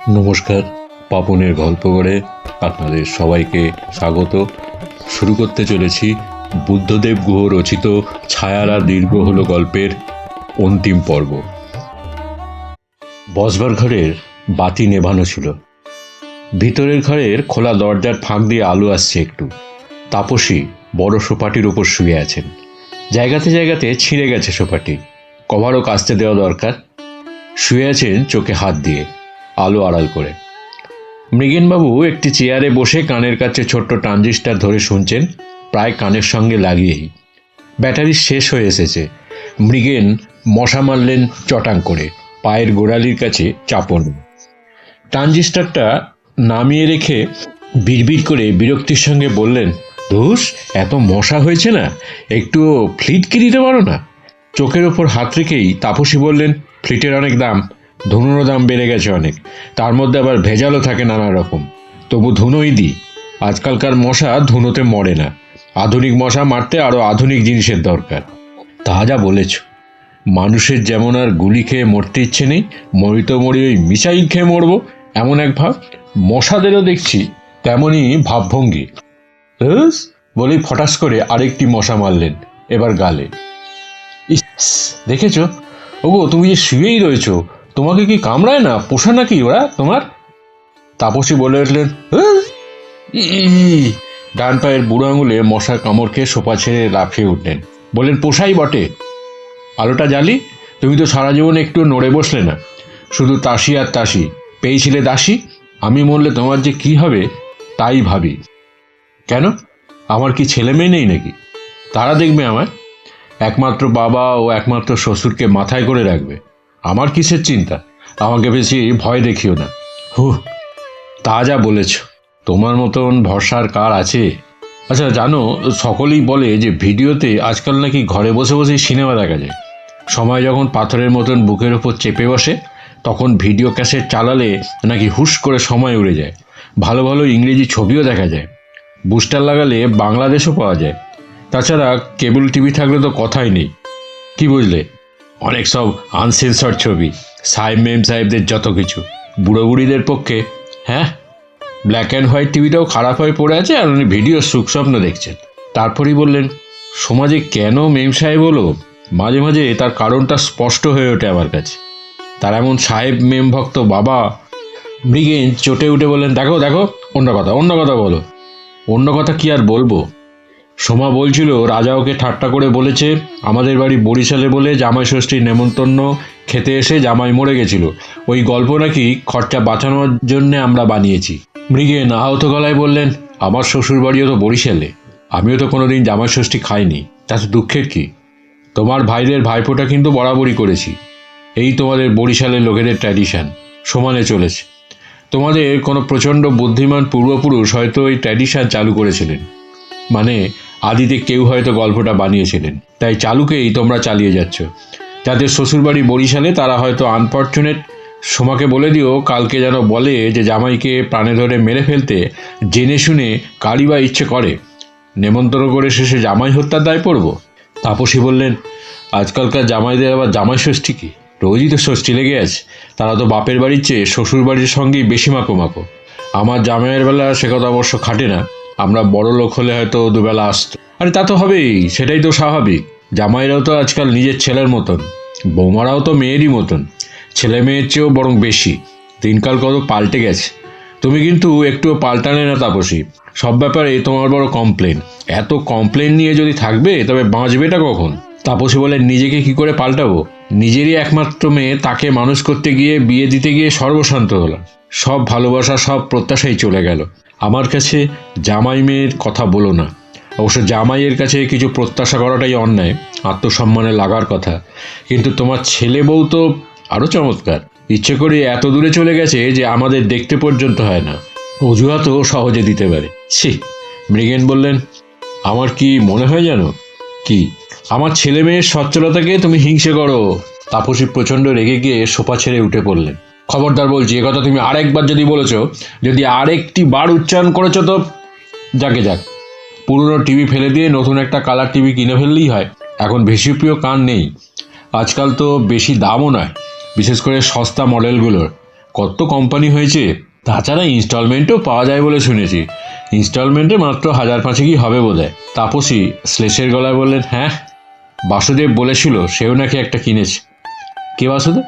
নমস্কার। পাপনের গল্প করে আপনাদের সবাইকে স্বাগত। শুরু করতে চলেছি বুদ্ধদেব গুহ রচিত ছায়ারা দীর্ঘ হলো গল্পের অন্তিম পর্ব। বসবার ঘরের বাতি নেভানো ছিল। ভিতরের ঘরের খোলা দরজার ফাঁক দিয়ে আলো আসছে একটু। তাপসী বড় সোপাটির ওপর শুয়ে আছেন। জায়গাতে জায়গাতে ছিঁড়ে গেছে সোপাটি। কভারও কাচতে দেওয়া দরকার। শুয়ে আছেন চোখে হাত দিয়ে। আলো আড়াল করে। মৃগেনবাবু একটি চেয়ারে বসে কানের কাছে ছোট্ট ট্রানজিস্টার ধরে শুনছেন, প্রায় কানের সঙ্গে লাগিয়েই। ব্যাটারি শেষ হয়ে এসেছে। মৃগেন মশা মারলেন চটাং করে, পায়ের গোড়ালির কাছে চাপন। ট্রানজিস্টারটা নামিয়ে রেখে বিড়বিড় করে বিরক্তির সঙ্গে বললেন, ধুস, এত মশা হয়েছে না একটু ফ্লিট কি দিতে পারো না? চোখের ওপর হাত রেখেই তাপসী বললেন, ফ্লিটের অনেক দাম ধুনোরও দাম বেড়ে গেছে অনেক। তার মধ্যে আবার ভেজালও থাকে নানা রকম তবু ধুনোই দিই। আজকালকার মশা ধুনোতে মরে না। আধুনিক মশা মারতে আরও আধুনিক জিনিসের দরকার। তা যা বলেছ। মানুষের যেমন আর গুলি খেয়ে মরতে ইচ্ছে নেই মরিত মরি ওই মিসাইল খেয়ে মরবো, এমন এক ভাব। মশাদেরও দেখছি তেমনই ভাবভঙ্গি। বলেই ফটাস করে আরেকটি মশা মারলেন, এবার গালে। ইস, দেখেছ? ওগো, তুমি যে শুয়েই রয়েছো তোমাকে কি কামড়ায় না? পোষা নাকি ওরা তোমার? তাপসী বলে উঠলেন ডান পায়ের বুড়ো আঙুলে মশার কামড় খেয়ে সোপা ছেড়ে লাফিয়ে উঠলেন বললেন পোষাই বটে আলোটা জ্বালি তুমি তো সারা জীবন একটু নড়ে বসলে না শুধু তাসি আর তাসি পেয়েছিলে দাসী আমি মরলে তোমার যে কি হবে তাই ভাবি কেন আমার কি ছেলে মেয়ে নেই নাকি তারা দেখবে আমায় একমাত্র বাবা ও একমাত্র শ্বশুরকে মাথায় করে রাখবে আমার কিসের চিন্তা? আমাকে বেশি ভয় দেখিও না। হু তা যা বলেছ। তোমার মতন ভরসার কার আছে? আচ্ছা জানো, সকলেই বলে যে ভিডিওতে আজকাল নাকি ঘরে বসে বসেই সিনেমা দেখা যায়। সময় যখন পাথরের মতন বুকের ওপর চেপে বসে, তখন ভিডিও ক্যাসেট চালালে নাকি হুশ করে সময় উড়ে যায়। ভালো ভালো ইংরেজি ছবিও দেখা যায়। বুস্টার লাগালে বাংলাদেশও পাওয়া যায়। তাছাড়া কেবল টিভি থাকলে তো কথাই নেই। কি বুঝলে? অনেক সব আনসেন্সর ছবি, সাহেব মেম সাহেবদের যত কিছু। বুড়ো বুড়িদের পক্ষে হ্যাঁ? ব্ল্যাক অ্যান্ড হোয়াইট টিভিটাও খারাপ হয়ে পড়ে আছে আর উনি ভিডিও সুখস্বপ্ন দেখছেন। তারপরেই বললেন, সমাজে কেন মেম সাহেব হলো? মাঝে মাঝে তার কারণটা স্পষ্ট হয়ে ওঠে আমার কাছে। তার এমন সাহেব মেম ভক্ত বাবা মৃগেন চটে উঠে বললেন, দেখো দেখো, অন্য কথা অন্য কথা বলো। অন্য কথা কি আর বলব? সোমা বলছিল, রাজা ওকে ঠাট্টা করে বলেছে, আমাদের বাড়ি বরিশালে বলে জামাই ষষ্ঠীর নেমন্তন্ন খেতে এসে জামাই মরে গেছিল। ওই গল্প নাকি খরচা বাঁচানোর জন্য আমরা বানিয়েছি। মৃগেন আহত গলায় বললেন, আমার শ্বশুর বাড়িও তো বরিশালে, আমিও তো কোনোদিন জামাই ষষ্ঠী খাইনি, তাতে দুঃখের কি? তোমার ভাইদের ভাইফোঁটা কিন্তু বরাবরই করেছি। এই তোমাদের বরিশালের লোকেদের ট্র্যাডিশন সমানে চলেছে। তোমাদের কোনো প্রচণ্ড বুদ্ধিমান পূর্বপুরুষ হয়তো এই ট্র্যাডিশন চালু করেছিলেন। মানে আদিতে কেউ হয়তো গল্পটা বানিয়েছিলেন। তাই চালুকেই তোমরা চালিয়ে যাচ্ছ। যাদের শ্বশুরবাড়ি বরিশালে, তারা হয়তো আনফর্চুনেট। সোমাকে বলে দিও, কালকে যেন বলে যে জামাইকে প্রাণে ধরে মেরে ফেলতে জেনে শুনে কারই বা ইচ্ছে করে। নেমন্তন্ন করে শেষে জামাই হত্যার দায় পড়ব? তাপসী বললেন, আজকালকার জামাইদের আবার জামাই ষষ্ঠী কি? রোজই তো ষষ্ঠী লেগে আছে। তারা তো বাপের বাড়ির চেয়ে শ্বশুর বাড়ির সঙ্গেই বেশি মাকো মাকো। আমার জামাইয়ের বেলা সে কথা অবশ্য খাটে না। আমরা বড় লোক হলে হয়তো দুবেলা আসতো। আরে তা তো হবেই, সেটাই তো স্বাভাবিক। জামাইরাও তো আজকাল নিজের ছেলের মতন, বৌমারাও তো মেয়েরই মতন। ছেলে মেয়ের চেয়েও বরং বেশি। দিনকাল কত পাল্টে গেছে। তুমি কিন্তু একটুও পাল্টালে না তাপসী। সব ব্যাপারে তোমার বড় কমপ্লেন। এত কমপ্লেন নিয়ে যদি থাকবে, তবে বাঁচবেটা কখন? তাপসী বলে, নিজেকে কি করে পাল্টাবো? নিজেরই একমাত্র মেয়ে, তাকে মানুষ করতে গিয়ে, বিয়ে দিতে গিয়ে সর্বশান্ত হলাম। সব ভালোবাসা, সব প্রত্যাশাই চলে গেল। আমার কাছে জামাই মেয়ের কথা বলো না। অবশ্য জামাইয়ের কাছে কিছু প্রত্যাশা করাটাই অন্যায়, আত্মসম্মানে লাগার কথা। কিন্তু তোমার ছেলে বউ তো আরও চমৎকার। ইচ্ছে করে এত দূরে চলে গেছে যে আমাদের দেখতে পর্যন্ত হয় না। অজুহাতও সহজে দিতে পারে। ছি, মৃগেন বললেন, আমার কি মনে হয় জানো? কি? আমার ছেলে মেয়ের সচ্ছলতাকে তুমি হিংসে করো? তাপসী প্রচণ্ড রেগে গিয়ে সোফা ছেড়ে উঠে পড়লেন। খবরদার বলছি কথা তুমি আরেকবার যদি বলেছ, যদি আরেকটি বার উচ্চারণ করেছ তো যাকে যাক। পুরনো টিভি ফেলে দিয়ে নতুন একটা কালার টিভি কিনে ফেললেই হয়। এখন বেশি প্রিয় কান নেই? আজকাল তো বেশি দামও নয়, বিশেষ করে সস্তা মডেলগুলোর। কত কোম্পানি হয়েছে? তাছাড়া ইনস্টলমেন্টও পাওয়া যায় বলে শুনেছি। ইনস্টলমেন্টে মাত্র হাজার পাঁচেকই হবে বোধ হয় তাপসী শ্লেষের গলায় বললেন হ্যাঁ বাসুদেব বলেছিল, সেও নাকি একটা কিনেছে। কে বাসুদেব?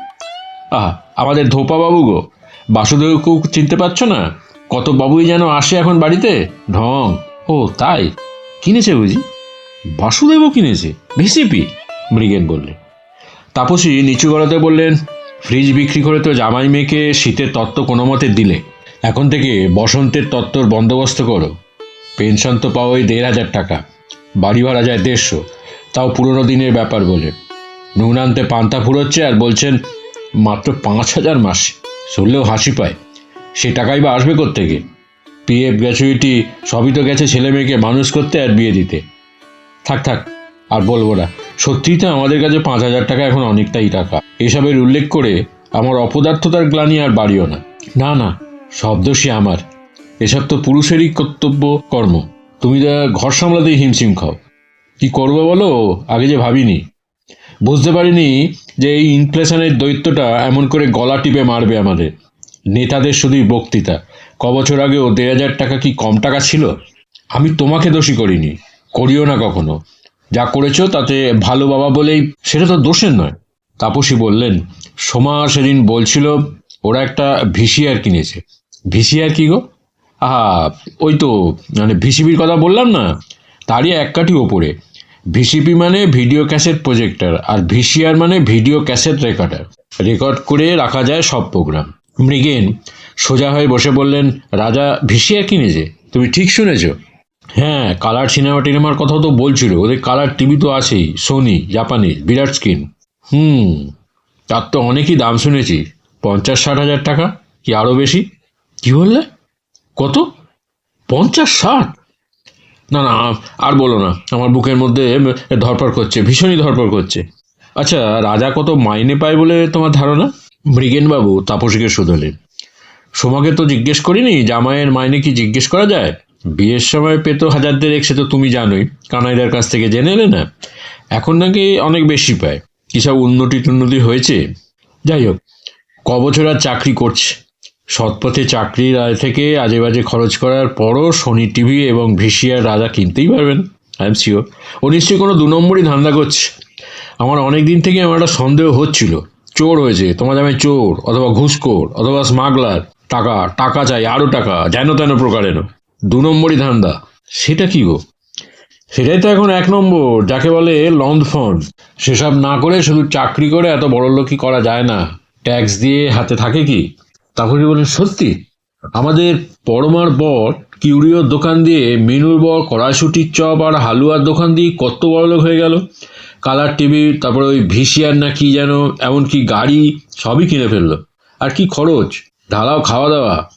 আহা, আমাদের ধোপা বাবু গো বাসুদেবকেও চিনতে পারছ না? কত বাবুই যেন আসে এখন বাড়িতে? ঢং। ও, তাই? কিনেছে বুঝি? বাসুদেবও কিনেছে? ভিসিপি মৃগেন বললেন তাপসী নিচু গলাতে বললেন, ফ্রিজ বিক্রি করে তো জামাই মেয়েকে শীতের তত্ত্ব কোনো মতে দিলে। এখন থেকে বসন্তের তত্ত্বর বন্দোবস্ত করো। পেনশন তো পাও ওই দেড় হাজার টাকা। বাড়ি ভাড়া যায় দেড়শো। তাও পুরনো দিনের ব্যাপার বলে। নুন আনতে পান্তা ফুরোচ্ছে আর বলছেন মাত্র পাঁচ হাজার মাস। শুনলেও হাসি পায়। সে টাকাই বা আসবে থেকে পিএফ গ্র্যাচুইটি সবই তো গেছে ছেলে মেয়েকে মানুষ করতে আর বিয়ে দিতে। থাক থাক, আর বলব না। সত্যিই তো আমাদের কাছে পাঁচ হাজার টাকা এখন অনেকটাই টাকা। এসবের উল্লেখ করে আমার অপদার্থতার গ্লানি আর বাড়িও না। না না সব দোষী আমার। এসব তো পুরুষেরই কর্তব্য, কর্ম। তুমি তো ঘর সামলাতেই হিমশিম খাও। কি করব বলো? আগে যে ভাবিনি। বুঝতে পারিনি যে এই ইনফ্লেশনের দৈত্যটা এমন করে গলা টিপে মারবে আমাদের। নেতাদের শুধুই বক্তৃতা। ক বছর আগেও দেড় হাজার টাকা কি কম টাকা ছিল? আমি তোমাকে দোষী করিনি। করিও না কখনো। যা করেছ তাতে ভালো বাবা বলেই সেটা তো দোষের নয়। তাপসী বললেন, সোমা সেদিন বলছিল, ওরা একটা ভিসিআর কিনেছে। ভিসিআর কি গো? আহা, ওই তো মানে ভিসিবির কথা বললাম না? তারই এক কাঠি ওপরে। ভিসিপি মানে ভিডিও ক্যাসেট প্রজেক্টর আর ভিসিআর মানে ভিডিও ক্যাসেট রেকর্ডার। রেকর্ড করে রাখা যায় সব প্রোগ্রাম। মৃগেন সোজা হয়ে বসে বললেন, রাজা ভিসিআর কিনেছে তুমি ঠিক শুনেছ? হ্যাঁ কালার সিনেমা টিনেমার কথাও তো বলছিল। ওদের কালার টিভি তো আছেই সোনি জাপানি বিরাট স্ক্রিন। হুম, তার তো অনেকই দাম শুনেছি। পঞ্চাশ ষাট হাজার টাকা, কি আরও বেশি? কি বললে? কত? পঞ্চাশ ষাট না না আর বলো না। আমার বুকের মধ্যে ধরপড় করছে, ভীষণই ধরপড় করছে। আচ্ছা রাজা কত মাইনে পায় বলে তোমার ধারণা? মৃগেনবাবু তাপসীকে শুধলেন। সোমাকে তো জিজ্ঞেস করিনি, জামাইয়ের মাইনে কি জিজ্ঞেস করা যায়? বিয়ের সময় পেতো হাজার দেড়েক সে তো তুমি জানোই, কানাইদার কাছ থেকে জেনে এলে না? এখন নাকি অনেক বেশি পায়। কী সব উন্নতি টুন্নতি হয়েছে? যাই হোক, ক বছর আর চাকরি করছে? সৎপথে চাকরির আয় থেকে আজে বাজে খরচ করার পরও সোনি টিভি এবং ভিসিআর রাজা কিনতেই পারবেন আই এম শিওর ও নিশ্চয়ই কোনো দু নম্বরই ধান্দা করছে। আমার অনেক দিন থেকে আমার একটা সন্দেহ হচ্ছিল। চোর হয়েছে, তোমার দামে চোর, অথবা ঘুষখোর অথবা স্মাগলার টাকা টাকা চাই আরও টাকা, যেন তেন প্রকারেন দু নম্বরই ধান্দা। সেটা কি গো? সেটাই তো এখন এক নম্বর, যাকে বলে লন্ড ফন্ড সেসব না করে শুধু চাকরি করে এত বড় লোকই করা যায় না। ট্যাক্স দিয়ে হাতে থাকে কি? তারপরে বলেন সত্যি? আমাদের পরমার বর কিউরিওর দোকান দিয়ে মেনুর বর কড়াইশুটির চপ আর হালুয়ার দোকান দিয়ে কত বড় লোক হয়ে গেল। কালার টিভি, তারপরে ওই ভিসিআর না কি যেন, এমনকি গাড়ি সবই কিনে ফেলল। আর কি খরচ? ঢালাও খাওয়া দাওয়া।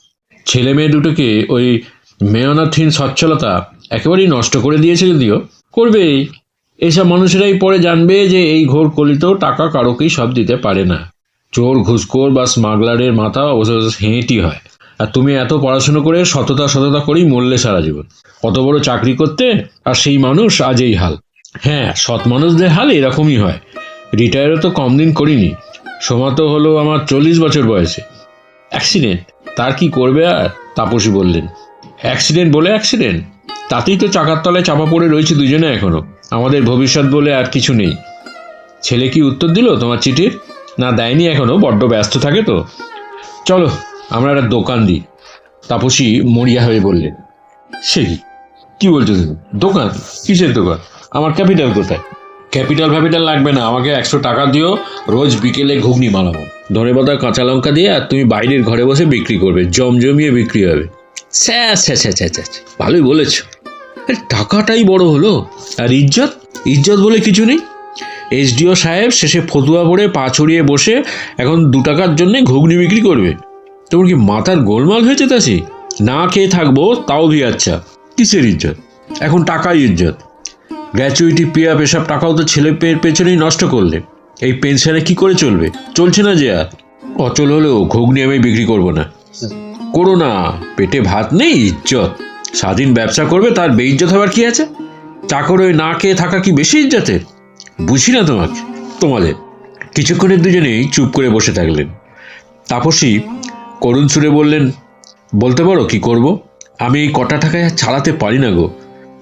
ছেলে মেয়ে দুটোকে ওই মেয়নাথহীন সচ্ছলতা একেবারেই নষ্ট করে দিয়েছে যদিও। করবেই। এইসব মানুষেরাই পরে জানবে যে এই ঘোর কলিতেও টাকা কারোকেই সব দিতে পারে না। চোর, ঘুষখোর বা স্মাগলারের মাথা অবশ্য হেঁটি হয়। আর তুমি এত পড়াশুনো করে সততা সততা করেই মরলে সারা জীবন। কত বড় চাকরি করতে আর সেই মানুষ আজ এই হাল। হ্যাঁ সৎ মানুষদের হাল এরকমই হয়। রিটায়ারও তো কম দিন করিনি। সোমা তো হলো আমার চল্লিশ বছর বয়সে। অ্যাক্সিডেন্ট? তার কি করবে আর? তাপসী বললেন। অ্যাক্সিডেন্ট বলে অ্যাক্সিডেন্ট? তাতেই তো চাকার তলায় চাপা পড়ে রয়েছে দুজনে এখনও। আমাদের ভবিষ্যৎ বলে আর কিছু নেই। ছেলে কি উত্তর দিল তোমার চিঠির? না দেয়নি এখনও, বড্ড ব্যস্ত থাকে তো। চলো, আমরা একটা দোকান দিই। তাপসী মরিয়া হয়ে বললেন সে কি? বলছো তুমি? দোকান? কিসের দোকান? আমার ক্যাপিটাল কোথায়? ক্যাপিটাল ফ্যাপিটাল লাগবে না, আমাকে একশো টাকা দিও, রোজ বিকেলে ঘুগনি বানাবো। ধনে পাতা, কাঁচা লঙ্কা দিয়ে আর তুমি বাইরের ঘরে বসে বিক্রি করবে, জমজমিয়ে বিক্রি হবে। স্যা স্যা। ভালোই বলেছ। টাকাটাই বড় হলো। আর ইজ্জত? ইজ্জত বলে কিছু নেই? এসডিও সাহেব শেষে ফতুয়া পড়ে পা ছড়িয়ে বসে এখন দু টাকার জন্যে ঘুগনি বিক্রি করবে। তোমার কি মাথার গোলমাল হয়েছে তাসি না খেয়ে থাকব, তাও ভি আচ্ছা কিসের ইজ্জত? এখন টাকাই ইজ্জত। গ্র্যাচুইটি পেয়াপ এসব টাকাও তো ছেলে পেয়ের পেছনেই নষ্ট করলে। এই পেনশনে কি করে চলবে? চলছে না যে আর। অচল হলেও ঘুগনি আমি বিক্রি করব না। করো না, পেটে ভাত নেই, ইজ্জত। স্বাধীন ব্যবসা করবে, তার বেইজ্জত হবার কি আছে? চাকর ওই না খেয়ে থাকা কি বেশি ইজ্জতের? বুঝি না তোমাকে তোমাদের কিছুক্ষণের দুজনেই চুপ করে বসে থাকলেন। তাপসী করুণ সুরে বললেন বলতে পারো কি করব? আমি এই কটা টাকায় চালাতে পারি না গো।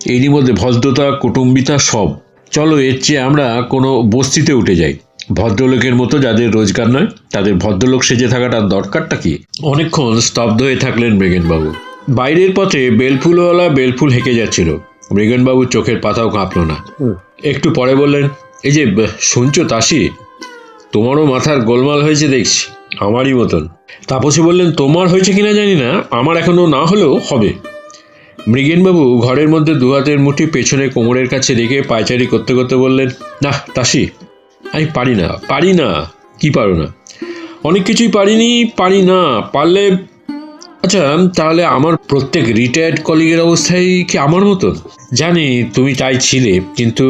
এরই মধ্যে ভদ্রতা কুটুম্বিতা সব। চলো এর চেয়ে আমরা কোনো বস্তিতে উঠে যাই। ভদ্রলোকের মতো যাদের রোজগার নয় তাদের ভদ্রলোক সেজে থাকাটার দরকারটা কি? অনেকক্ষণ স্তব্ধ হয়ে থাকলেন মৃগেনবাবু। বাইরের পথে বেলফুলওয়ালা বেলফুল হেঁকে যাচ্ছিল। মৃগেনবাবুর চোখের পাতাও কাঁপল না। একটু পরে বললেন এই যে শুনছো তাসি? তোমারও মাথার গোলমাল হয়েছে দেখছি, আমারই মতন। তাপসী বললেন, তোমার হয়েছে কিনা জানি না, আমার এখনও না হলেও হবে। মৃগেনবাবু ঘরের মধ্যে দু হাতের মুঠি পেছনে কোমরের কাছে রেখে পায়চারি করতে করতে বললেন না তাসি, আমি পারি না পারি না, কি পারো না? অনেক কিছুই পারিনি, পারি না, পারলে আচ্ছা তাহলে আমার প্রত্যেক রিটায়ার্ড কলিগের অবস্থায় কি আমার মতন? জানি, তুমি তাই ছিলে, কিন্তু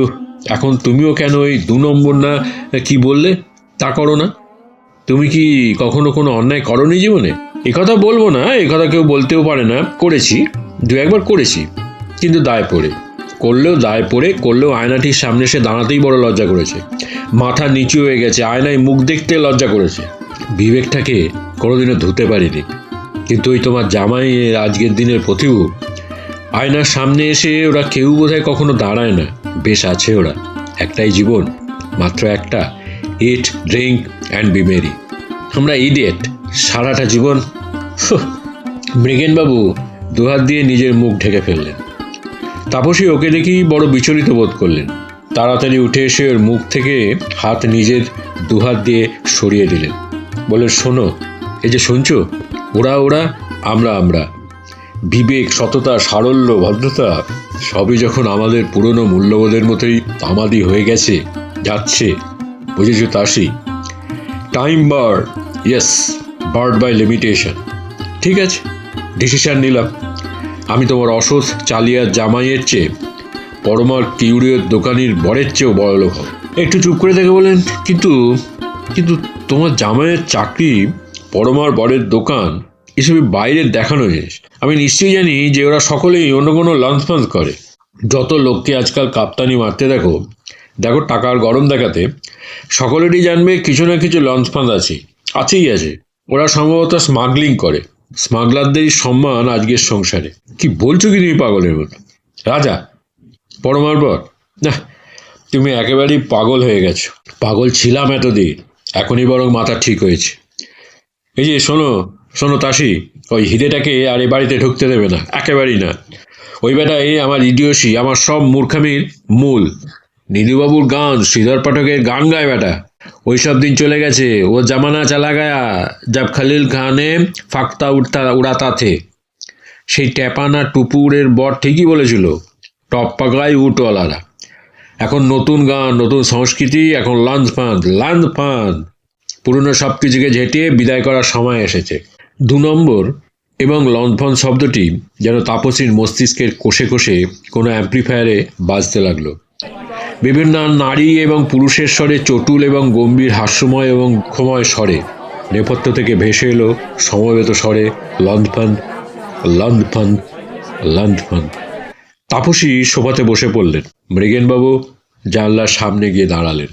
এখন তুমিও কেন ওই দু নম্বর না, কি বললে? তা করো না। তুমি কি কখনো কোনো অন্যায় করনি জীবনে? এ কথা বলব না, এ কথা কেউ বলতেও পারে না। করেছি, দু একবার করেছি, কিন্তু দায় পড়ে। করলেও দায় পড়ে, করলেও আয়নাটির সামনে এসে দাঁড়াতেই বড় লজ্জা করেছে। মাথা নিচু হয়ে গেছে, আয়নায় মুখ দেখতে লজ্জা করেছে। বিবেকটাকে কোনোদিনও ধুতে পারিনি। কিন্তু ওই তোমার জামাই আজকের দিনের প্রতিভু, আয়নার সামনে এসে ওরা কেউ বোধহয় কখনো দাঁড়ায় না। বেশ আছে ওরা। একটাই জীবন, মাত্র একটা eat drink and be merry আমরা ইডিয়েট সারাটা জীবন। মৃগেনবাবু দুহাত দিয়ে নিজের মুখ ঢেকে ফেললেন। তাপসী ওকে দেখেই বড় বিচলিত বোধ করলেন। তাড়াতাড়ি উঠে এসে ওর মুখ থেকে হাত নিজের দুহাত দিয়ে সরিয়ে দিলেন। বলে শোনো, এই যে শুনছো, ওরা ওরা, আমরা আমরা। বিবেক, সততা, সারল্য, ভদ্রতা সবই যখন আমাদের পুরনো মূল্যবোধের মতোই তামাদি হয়ে গেছে, যাচ্ছে, বুঝেছ Tashi? Time barred yes barred by limitation ঠিক আছে ডিসিশন নিলাম। আমি তোমার অসৎ চালিয়ার জামাইয়ের চেয়ে পরমার কিউরিয়র দোকানির বরের চেয়েও বড় লোক হব। একটু চুপ করে দেখে বলেন, কিন্তু কিন্তু তোমার জামাইয়ের চাকরি পরমার বরের দোকান এসবই বাইরের দেখানো জিনিস। আমি নিশ্চয়ই জানি যে ওরা সকলেই অন্য কোনো লঞ্চ ফাঞ্চ করে। যত লোককে আজকাল কাপ্তানি মারতে দেখো দেখো টাকার গরম দেখাতে, সকলেরই জানবে কিছু না কিছু লঞ্চ ফাঁদ আছে, আছেই আছে। ওরা সম্ভবত স্মাগলিং করে স্মাগলারদেরই সম্মান আজকের সংসারে। কি বলছো কি তুমি পাগলের মতো? রাজা, পরমার পর না, তুমি একেবারেই পাগল হয়ে গেছো। পাগল ছিলাম এতদিন, এখনই বরং মাথা ঠিক হয়েছে। এই যে শোনো শোনো তাসি ওই হিরেটাকে আর এ বাড়িতে ঢুকতে দেবে না, একেবারেই না। ওই বেটাই আমার ইডিওসি আমার সব মূর্খামির মূল। নীলুবাবুর গান, শ্রীধর পাঠকের গান গায় বেটা। ওই সব দিন চলে গেছে, ও জামানা চালা গায়া জব খালিল খানে ফাক্তা উঠতা, উড়াতা থে। সেই ট্যাপানা টুপুরের বর ঠিকই বলেছিল, টপ পাগলাই উটওয়ালারা। এখন নতুন গান, নতুন সংস্কৃতি, এখন লঞ্চ ফাঁদ লঞ্চ ফাঁদ। পুরনো সব কিছুকে ঝেঁটিয়ে বিদায় করার সময় এসেছে। দু নম্বর এবং লঞ্চফন শব্দটি যেন তাপসীর মস্তিষ্কের কোষে কোষে কোনো অ্যাম্প্লিফায়ারে বাজতে লাগল। বিভিন্ন নারী এবং পুরুষের স্বরে চটুল এবং গম্ভীর হাস্যময় এবং ক্ষময় স্বরে নেপথ্য থেকে ভেসে এলো সমবেত স্বরে লঞ্চফান লঞ্চফান লঞ্চফান তাপসী সোফাতে বসে পড়লেন। মৃগেনবাবু জানলার সামনে গিয়ে দাঁড়ালেন।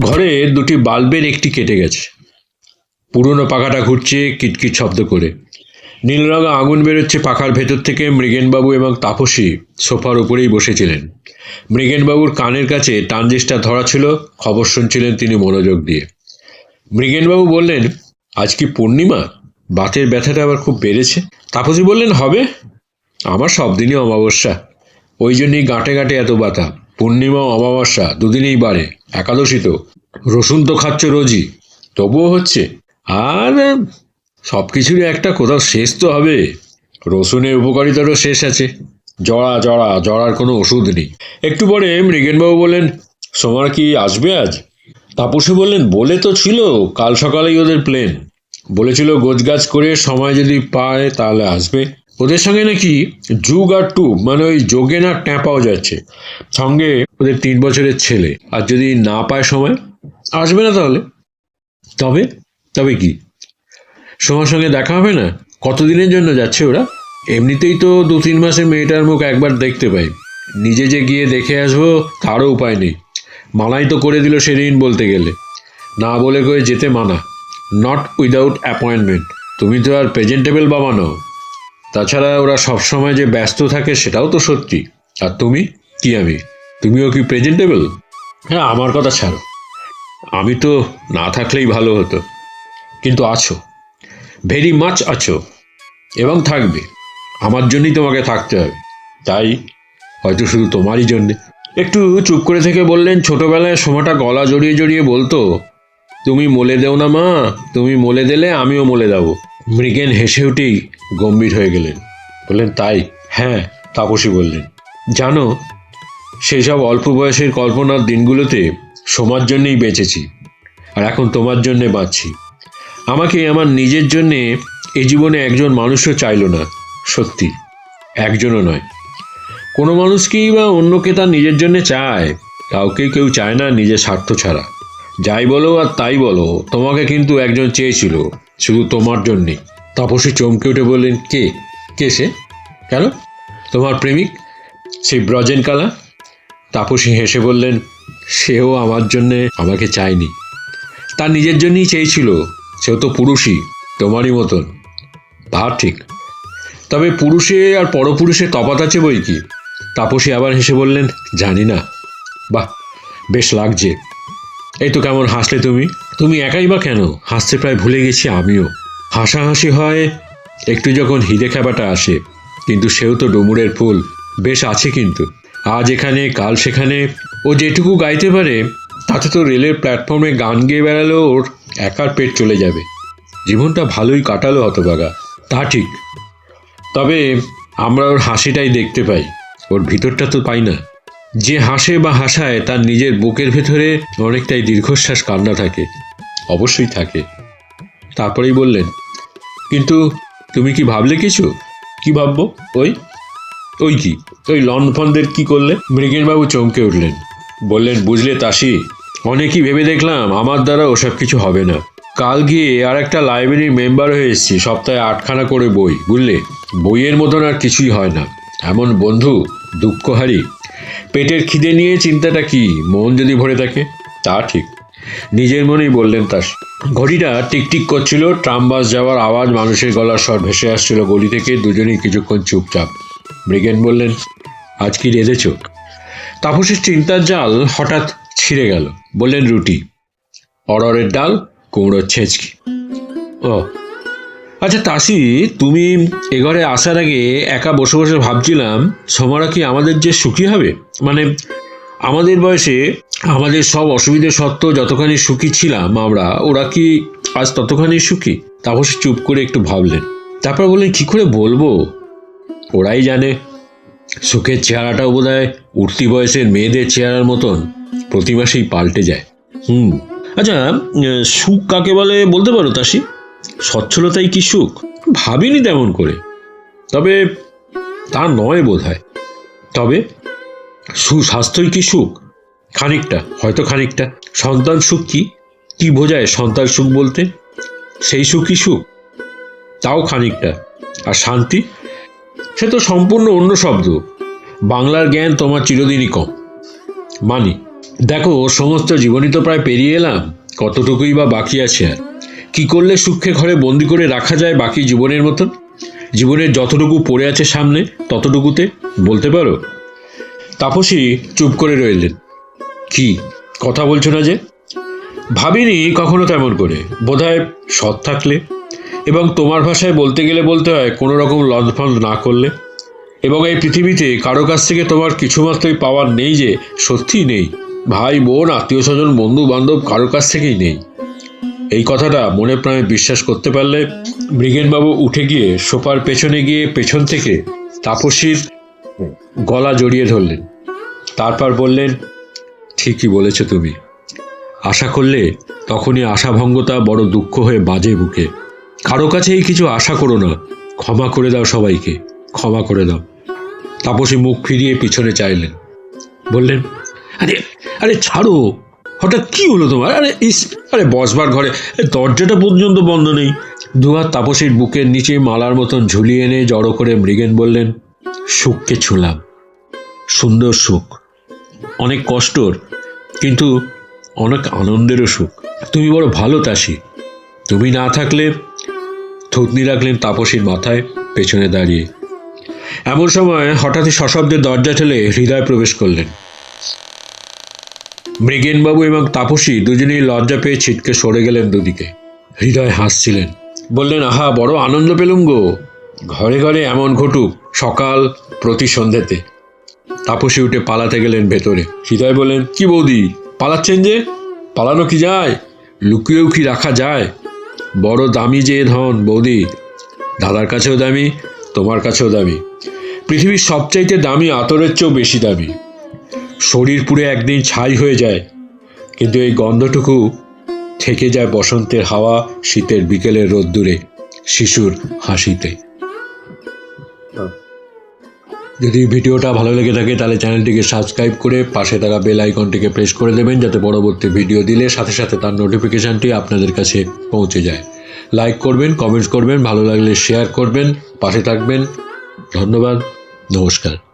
ঘরে দুটি বাল্বের একটি কেটে গেছে। পুরনো পাখাটা ঘুরছে কিটকিট শব্দ করে। নীল রঙা আগুন বেরোচ্ছে পাখার ভেতর থেকে মৃগেনবাবু এবং তাপসী সোফার উপরেই বসেছিলেন। মৃগেনবাবুর কানের কাছে ট্রানজিস্টার ধরা ছিল, খবর শুনছিলেন তিনি মনোযোগ দিয়ে। মৃগেনবাবু বললেন, আজ কি পূর্ণিমা? বাতের ব্যথাটা আবার খুব বেড়েছে? তাপসী বললেন, হবে। আমার সব দিনই অমাবস্যা। ওই জন্যই গাঁটে গাঁটে এত ব্যথা পূর্ণিমা অমাবস্যা দুদিনেই বাড়ে। একাদশী তো। রসুন তো খাচ্ছ রোজই। তবুও হচ্ছে। আর সব কিছুরই একটা কোথাও শেষ তো হবে। রসুনের উপকারিতারও শেষ আছে। জড়া জড়া, জড়ার কোনো ওষুধ নেই। একটু পরে মৃগেনবাবু বললেন সোমার কি আসবে আজ? তাপসী বললেন, বলে তো ছিল, কাল সকালেই ওদের প্লেন বলেছিল, গোছগাছ করে সময় যদি পায় তাহলে আসবে। ওদের সঙ্গে নাকি যুগ আর টু মানে ওই যোগে না ট্যাঁপাও যাচ্ছে। সঙ্গে ওদের তিন বছরের ছেলে। আর যদি না পায় সময়, আসবে না তাহলে। তবে তবে কি? সোমার সঙ্গে দেখা হবে না? কতদিনের জন্য যাচ্ছে ওরা? এমনিতেই তো দু তিন মাসে মেয়েটার মুখ একবার দেখতে পাই। নিজে যে গিয়ে দেখে আসব, তারও উপায় নেই। মানাই তো করে দিল সেদিন বলতে গেলে। না বলে কয়ে যেতে মানা। নট উইদাউট অ্যাপয়েন্টমেন্ট তুমি তো আর প্রেজেন্টেবল বাবা নও। তাছাড়া ওরা সবসময় যে ব্যস্ত থাকে সেটাও তো সত্যি। আর তুমি? কি আমি? তুমিও কি প্রেজেন্টেবল হ্যাঁ আমার কথা ছাড়ো। আমি তো না থাকলেই ভালো হতো। কিন্তু আছো। ভেরি মাচ আছো। এবং থাকবে। আমার জন্যই তোমাকে থাকতে হবে। তাই হয়তো শুধু তোমারই জন্যে। একটু চুপ করে থেকে বললেন, ছোটবেলায় সময়টা গলা জড়িয়ে জড়িয়ে বলতো, তুমি মলে দেও না মা, তুমি মলে দিলে আমিও মলে দেবো। মৃগেন হেসে উঠেই গম্ভীর হয়ে গেলেন। বললেন, তাই? হ্যাঁ তাপসী বললেন। জানো সেই সব অল্প বয়সের কল্পনার দিনগুলোতে সোমার জন্যেই বেঁচেছি, আর এখন তোমার জন্যে বাঁচছি। আমাকে আমার নিজের জন্যে এ জীবনে একজন মানুষও চাইলো না, সত্যি। একজনও নয়। কোনো মানুষকেই বা অন্যকে তার নিজের জন্যে চায়, কাউকে কেউ চায় না নিজের স্বার্থ ছাড়া। যাই বলো আর তাই বলো, তোমাকে কিন্তু একজন চেয়েছিল, শুধু তোমার জন্যে তাপসী চমকে উঠে বললেন, কে? কে সে? কেন? তোমার প্রেমিক? সেই ব্রজেন কালা? তাপসী হেসে বললেন, সেও আমার জন্যে আমাকে চায়নি। তার নিজের জন্যই চেয়েছিল সেও তো পুরুষই, তোমারই মতন। ভাব ঠিক। তবে পুরুষে আর পরপুরুষে তফাত আছে বই কি? তাপসী আবার হেসে বললেন, জানি না। বাহ, বেশ লাগছে। এই তো কেমন হাসলে তুমি? তুমি একাই বা কেন? হাসতে প্রায় ভুলে গেছি আমিও। হাসাহাসি হয় একটু যখন হিদে খাবাটা আসে, কিন্তু সেও তো ডুমুরের ফুল। বেশ আছে কিন্তু। আজ এখানে, কাল সেখানে, ও যেটুকু গাইতে পারে, তাতে তো রেলের প্ল্যাটফর্মে গান গেয়ে বেড়ালেও ওর একার পেট চলে যাবে। জীবনটা ভালোই কাটালো হতবাগা তা ঠিক। তবে আমরা ওর হাসিটাই দেখতে পাই। ওর ভিতরটা তো পাই না। যে হাসে বা হাসায় তার নিজের বুকের ভেতরে অনেকটাই দীর্ঘশ্বাস কান্না থাকে। অবশ্যই থাকে। তারপরেই বললেন, কিন্তু তুমি কি ভাবলে কিছু? কি ভাববো? ওই? ওই কি? ওই লনফনদের কি করলে? মৃগেনবাবু চমকে উঠলেন। বললেন, বুঝলে তাসি অনেকই ভেবে দেখলাম, আমার দ্বারা ওসব কিছু হবে না। কাল গিয়ে আর একটা লাইব্রেরির মেম্বার হয়ে এসেছি, সপ্তাহে আটখানা করে বই, বুঝলে? বইয়ের মতন আর কিছুই হয় না। এমন বন্ধু, দুঃখহারি। পেটের খিদে নিয়ে চিন্তাটা কি? মন যদি ভরে থাকে, তা ঠিক। নিজের মনেই বললেন তাস। ঘড়িটা টিকটিক করছিল, ট্রাম বাস যাওয়ার আওয়াজ মানুষের গলার স্বর ভেসে আসছিল গলি থেকে, দুজনেই কিছুক্ষণ চুপচাপ। মৃগেন বললেন, আজ কি রেঁধেছ? তাপসের চিন্তার জাল হঠাৎ ছিঁড়ে গেল। বললেন, রুটি অররের ডাল, কুমড়োর ছেঁচকি। ও। আচ্ছা তাসি, তুমি এ ঘরে আসার আগে একা বসে বসে ভাবছিলাম সমারা কি আমাদের যে সুখী হবে? মানে আমাদের বয়সে আমাদের সব অসুবিধে সত্ত্বেও যতখানি সুখী ছিলাম আমরা, ওরা কি আজ ততখানি সুখী? তাপস চুপ করে একটু ভাবলেন। তারপর বললেন, কি করে বলব? ওরাই জানে। সুখের চেহারাটাও বোধ হয় উঠতি বয়সের মেয়েদের চেহারার মতন। প্রতি মাসেই পাল্টে যায়। হুম। আচ্ছা সুখ কাকে বলে বলতে পারো, তাসি? সচ্ছলতাই কি সুখ? ভাবিনি তেমন করে। তবে তা নয় বোধ হয় তবে সুস্বাস্থ্যই কি সুখ? খানিকটা, হয়তো খানিকটা। সন্তান সুখ কি? কি বোঝায় সন্তান সুখ বলতে? সেই সুখই সুখ? তাও খানিকটা। আর শান্তি? সে তো সম্পূর্ণ অন্য শব্দ। বাংলার জ্ঞান তোমার চিরদিনই কম। মানি দেখো সমস্ত জীবনই তো প্রায় পেরিয়ে এলাম। কতটুকুই বা বাকি আছে? আর কি করলে সুখে ঘরে বন্দি করে রাখা যায় বাকি জীবনের মতন? জীবনের যতটুকু পড়ে আছে সামনে, ততটুকুতে, বলতে পারো? তাপসী চুপ করে রইলেন। কি? কথা বলছো না যে? ভাবিনি কখনো তেমন করে। বোধহয় সৎ থাকলে। এবং তোমার ভাষায় বলতে গেলে বলতে হয়, কোনো রকম লঞ্চফঞ্চ না করলে। এবং এই পৃথিবীতে কারও কাছ থেকে তোমার কিছুমাত্রই পাওয়ার নেই যে, সত্যিই নেই। ভাই, বোন আত্মীয় স্বজন বন্ধু বান্ধব কারোর কাছ থেকেই নেই। এই কথাটা মনে প্রাণে বিশ্বাস করতে পারলে মৃগেনবাবু উঠে গিয়ে সোফার পেছনে গিয়ে পেছন থেকে তাপসীর গলা জড়িয়ে ধরলেন। তারপর বললেন, ঠিকই বলেছ তুমি। আশা করলে তখনই আশাভঙ্গতা বড় দুঃখ হয়ে বাজে বুকে। কারও কাছেই কিছু আশা করো না। ক্ষমা করে দাও সবাইকে। ক্ষমা করে দাও। তাপসী মুখ ফিরিয়ে পিছনে চাইলেন। বললেন, আরে আরে ছাড়ো। হঠাৎ কি হলো তোমার? আরে ইস, আরে বসবার ঘরে। দরজাটা পর্যন্ত বন্ধ নেই। দুহাত তাপসীর বুকের নিচে মালার মতন ঝুলিয়ে এনে জড়ো করে মৃগেন বললেন, সুখকে ছুলাম। সুন্দর সুখ। অনেক কষ্টর, কিন্তু অনেক আনন্দেরও সুখ। তুমি বড় ভালো তাসি তুমি না থাকলে থুতনি রাখলেন তাপসীর মাথায়, পেছনে দাঁড়িয়ে। এমন সময় হঠাৎই সশব্দে দরজা ঠেলে হৃদয় প্রবেশ করলেন। মৃগেনবাবু এবং তাপসী দুজনেই লজ্জা পেয়ে ছিটকে সরে গেলেন দুদিকে। হৃদয় হাসছিলেন। বললেন, আহা, বড় আনন্দ পেলুম গো। ঘরে ঘরে এমন ঘটুক, সকাল প্রতি সন্ধ্যেতে। তাপসী উঠে পালাতে গেলেন ভেতরে। হৃদয় বললেন, কি বৌদি, পালাচ্ছেন যে? পালানো কি যায়? লুকিয়েও কি রাখা যায়? বড় দামি যে ধন, বৌদি। দাদার কাছেও দামি, তোমার কাছেও দামি। পৃথিবীর সবচাইতে দামি আতরের চেয়েও বেশি দামি। শরীর পুরে একদিন ছাই হয়ে যায়। কিন্তু এই গন্ধটুকু থেকে যায় বসন্তের হাওয়া শীতের বিকেলের রোদ্দুরে, শিশুর হাসিতে। যদি ভিডিওটা ভালো লেগে থাকে, তাহলে চ্যানেলটিকে সাবস্ক্রাইব করে পাশে থাকা বেল আইকনটিকে প্রেস করে দেবেন, যাতে পরবর্তী ভিডিও দিলে সাথে সাথে তার নোটিফিকেশানটি আপনাদের কাছে পৌঁছে যায়। লাইক করবেন, কমেন্টস করবেন, ভালো লাগলে শেয়ার করবেন, পাশে থাকবেন। ধন্যবাদ, নমস্কার।